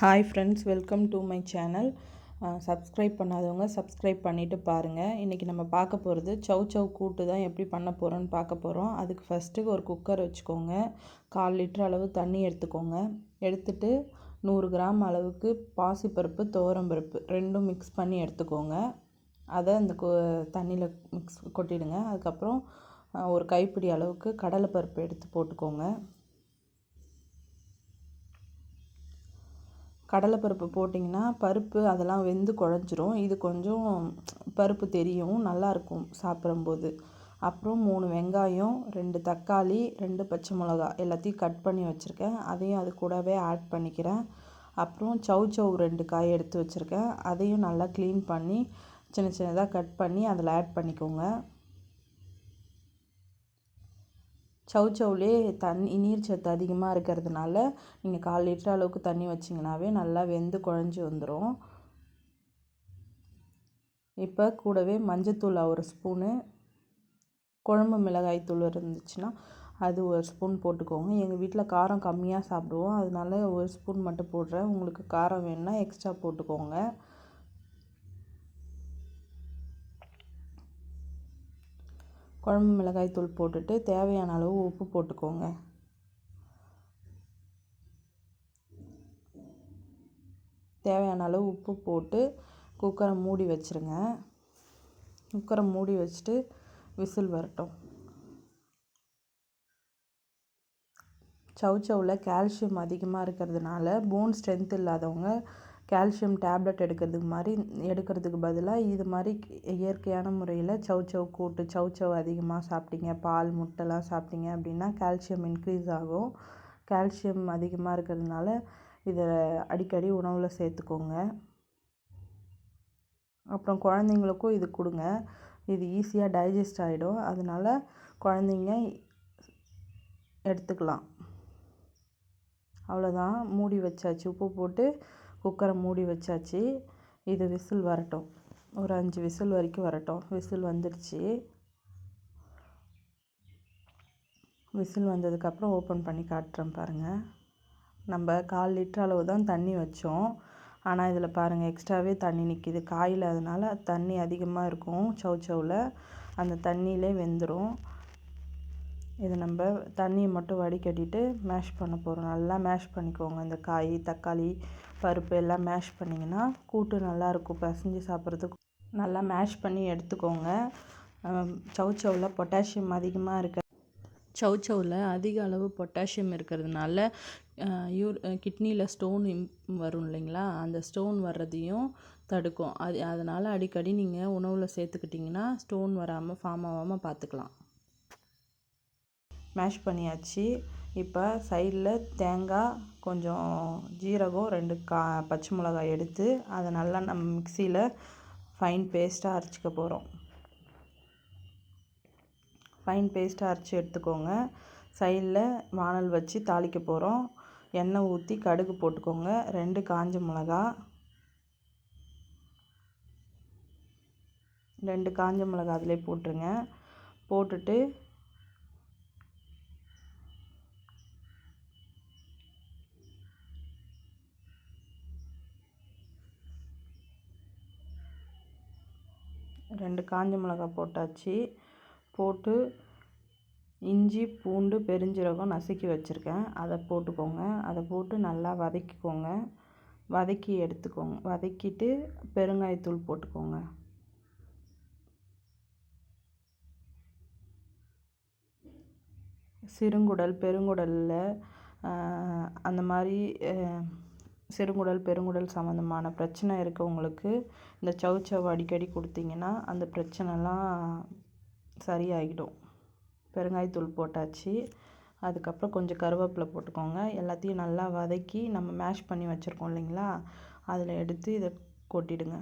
Hi friends welcome to my channel subscribe பண்ணாதவங்க subscribe பண்ணிவிட்டு பாருங்கள் இன்றைக்கி நம்ம பார்க்க போகிறது சவ் சவ் கூட்டு தான் எப்படி பண்ண போகிறோன்னு பார்க்க போகிறோம் அதுக்கு ஃபஸ்ட்டு ஒரு குக்கர் வச்சுக்கோங்க. கால் லிட்டர் அளவு தண்ணி எடுத்துக்கோங்க. எடுத்துட்டு நூறு கிராம் அளவுக்கு பாசிப்பருப்பு துவரம்பருப்பு ரெண்டும் மிக்ஸ் பண்ணி எடுத்துக்கோங்க. அதை அந்த தண்ணியில் மிக்ஸ் கொட்டிடுங்க. அதுக்கப்புறம் ஒரு கைப்பிடி அளவுக்கு கடலைப்பருப்பு எடுத்து போட்டுக்கோங்க. கடலைப்பருப்பு போட்டிங்கன்னா பருப்பு அதெல்லாம் வெந்து குழஞ்சிரும். இது கொஞ்சம் பருப்பு தெரியும் நல்லாயிருக்கும் சாப்பிடும்போது. அப்புறம் மூணு வெங்காயம் ரெண்டு தக்காளி ரெண்டு பச்சை மிளகா எல்லாத்தையும் கட் பண்ணி வச்சுருக்கேன். அதையும் அது கூடவே ஆட் பண்ணிக்கிறேன். அப்புறம் சவு சவு ரெண்டு காய் எடுத்து வச்சுருக்கேன். அதையும் நல்லா க்ளீன் பண்ணி சின்ன சின்னதாக கட் பண்ணி அதில் ஆட் பண்ணிக்கோங்க. சவுச்சவுலே தண்ணி நீர் சத்து அதிகமாக இருக்கிறதுனால நீங்கள் கால் லிட்டர் அளவுக்கு தண்ணி வச்சிங்கனாவே நல்லா வெந்து குழஞ்சி வந்துடும் இப்போ கூடவே மஞ்சத்தூள் ஒரு ஸ்பூனு குழம்பு மிளகாய் தூள் இருந்துச்சுன்னா அது ஒரு ஸ்பூன் போட்டுக்கோங்க. எங்கள் வீட்டில் காரம் கம்மியாக சாப்பிடுவோம். அதனால ஒரு ஸ்பூன் மட்டும் போடுறேன். உங்களுக்கு காரம் வேணுன்னா எக்ஸ்ட்ரா போட்டுக்கோங்க. குழம்பு மிளகாய் தூள் போட்டுட்டு தேவையான அளவு உப்பு போட்டுக்கோங்க. தேவையான அளவு உப்பு போட்டு குக்கரை மூடி வச்சுருங்க. குக்கரை மூடி வச்சுட்டு விசில் வரட்டும். சவுச்சவில் கால்சியம் அதிகமாக இருக்கிறதுனால போன் ஸ்ட்ரென்த் இல்லாதவங்க கால்சியம் டேப்லெட் எடுக்கிறதுக்கு மாதிரி எடுக்கிறதுக்கு பதிலாக இது மாதிரி இயற்கையான முறையில் சவு சவ் கூட்டு சவு சவ் அதிகமாக சாப்பிட்டீங்க பால் முட்டைலாம் சாப்பிட்டீங்க அப்படின்னா கால்சியம் இன்க்ரீஸ் ஆகும். கால்சியம் அதிகமாக இருக்கிறதுனால இதை அடிக்கடி உணவில் சேர்த்துக்கோங்க. அப்புறம் குழந்தைங்களுக்கும் இது கொடுங்க. இது ஈஸியாக டைஜஸ்ட் ஆகிடும் அதனால் குழந்தைங்க எடுத்துக்கலாம். அவ்வளோதான் மூடி வச்சாச்சு. உப்பு போட்டு குக்கரை மூடி வச்சாச்சு. இது விசில் வரட்டும். ஒரு அஞ்சு விசில் வரைக்கும் வரட்டும். விசில் வந்துடுச்சு. விசில் வந்ததுக்கப்புறம் ஓப்பன் பண்ணி காட்டுறேன் பாருங்கள் நம்ம கால் லிட்டர் அளவு தான் தண்ணி வச்சோம். ஆனால் இதில் பாருங்கள் எக்ஸ்ட்ராவே தண்ணி நிற்கிது காயில் அதனால் தண்ணி அதிகமாக இருக்கும். சவு சவில் அந்த தண்ணியிலே வெந்துடும் இது நம்ம தண்ணியை மட்டும் வடிகட்டிட்டு மேஷ் பண்ண போகிறோம் நல்லா மேஷ் பண்ணிக்கோங்க. இந்த காய் தக்காளி பருப்பு எல்லாம் மேஷ் பண்ணிங்கன்னா கூட்டு நல்லாயிருக்கும். பசஞ்சு சாப்பிட்றதுக்கு நல்லா மேஷ் பண்ணி எடுத்துக்கோங்க. சவுச்சவில் பொட்டாசியம் அதிகமாக இருக்க சவுச்சவில் அதிக அளவு பொட்டாசியம் இருக்கிறதுனால யூர் கிட்னியில் ஸ்டோன் வரும் இல்லைங்களா? அந்த ஸ்டோன் வர்றதையும் தடுக்கும். அது அதனால் அடிக்கடி நீங்கள் உணவில் சேர்த்துக்கிட்டிங்கன்னா ஸ்டோன் வராமல் ஃபார்ம் ஆகாமல் பார்த்துக்கலாம் மேஷ் பண்ணியாச்சு. இப்போ சைடில் தேங்காய் கொஞ்சம் ஜீரகம் ரெண்டு கா பச்சை மிளகாய் எடுத்து அதை நல்லா நம்ம மிக்சியில் ஃபைன் பேஸ்ட்டாக அரைச்சிக்க போகிறோம். ஃபைன் பேஸ்ட்டாக அரைச்சி எடுத்துக்கோங்க. சைடில் வானல் வச்சு தாளிக்க போகிறோம். எண்ணெய் ஊற்றி கடுகு போட்டுக்கோங்க. ரெண்டு காஞ்ச மிளகா ரெண்டு காஞ்ச மிளகா அதிலே போட்டுருங்க. போட்டுட்டு ரெண்டு காஞ்ச மிளகா போட்டாச்சு. போட்டு இஞ்சி பூண்டு பெருஞ்சீரகம் நசுக்கி வச்சுருக்கேன். அதை போட்டுக்கோங்க. அதை போட்டு நல்லா வதக்கிக்கோங்க. வதக்கி எடுத்துக்கோங்க. வதக்கிட்டு பெருங்காயத்தூள் போட்டுக்கோங்க. சிறுங்குடல் பெருங்குடலில் அந்த மாதிரி சிறுகுடல் பெருங்குடல் சம்மந்தமான பிரச்சனை இருக்கவங்களுக்கு இந்த சவ் அடிக்கடி கொடுத்தீங்கன்னா அந்த பிரச்சனைலாம் சரியாகிடும் பெருங்காயத்தூள் போட்டாச்சு. அதுக்கப்புறம் கொஞ்சம் கருவேப்பிலை போட்டுக்கோங்க. எல்லாத்தையும் நல்லா வதக்கி நம்ம மேஷ் பண்ணி வச்சுருக்கோம் இல்லைங்களா? அதில் எடுத்து இதை கொட்டிடுங்க.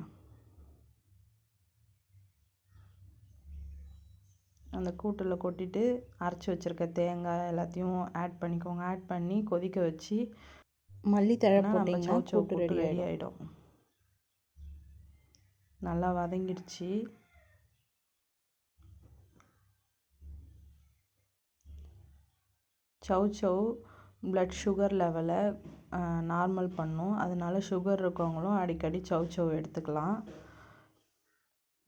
அந்த கூட்டில் கொட்டிட்டு அரைச்சி வச்சுருக்க தேங்காய் எல்லாத்தையும் ஆட் பண்ணிக்கோங்க. ஆட் பண்ணி கொதிக்க வச்சு மல்லித்தழை போட்டிங்கன்னா கூட்டு ரெடி ரெடி ஆகிடும் நல்லா வதங்கிடுச்சு. சவ் சவ் ப்ளட் சுகர் லெவலை நார்மல் பண்ணும். அதனால சுகர் இருக்கவங்களும் அடிக்கடி சௌசௌ எடுத்துக்கலாம்.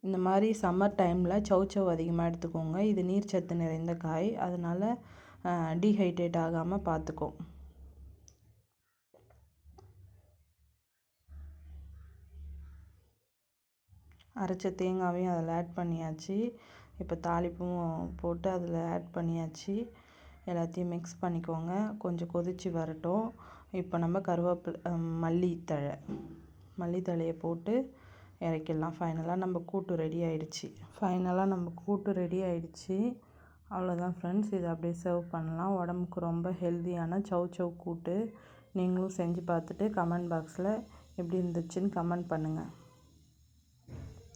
இந்த மாதிரி சம்மர் டைமில் சௌசௌ அதிகமாக எடுத்துக்கோங்க. இது நீர்ச்சத்து நிறைந்த காய். அதனால் டீஹைட்ரேட் ஆகாமல் பார்த்துக்கும் அரைச்ச தேங்காவையும் அதில் ஆட் பண்ணியாச்சு. இப்போ தாளிப்பும் போட்டு அதில் ஆட் பண்ணியாச்சு. எல்லாத்தையும் மிக்ஸ் பண்ணிக்கோங்க. கொஞ்சம் கொதித்து வரட்டும். இப்போ நம்ம கருவேப்பிலை மல்லித்தழை மல்லித்தழையை போட்டு இறக்கிடலாம். ஃபைனலாக நம்ம கூட்டு ரெடி ஆயிடுச்சு. ஃபைனலாக நம்ம கூட்டு ரெடி ஆயிடுச்சு. அவ்வளோதான் ஃப்ரெண்ட்ஸ் இதை அப்படியே சர்வ் பண்ணலாம். உடம்புக்கு ரொம்ப ஹெல்த்தியான சவ் சவ் கூட்டு நீங்களும் செஞ்சு பார்த்துட்டு கமெண்ட் பாக்ஸில் எப்படி இருந்துச்சுன்னு கமெண்ட் பண்ணுங்கள்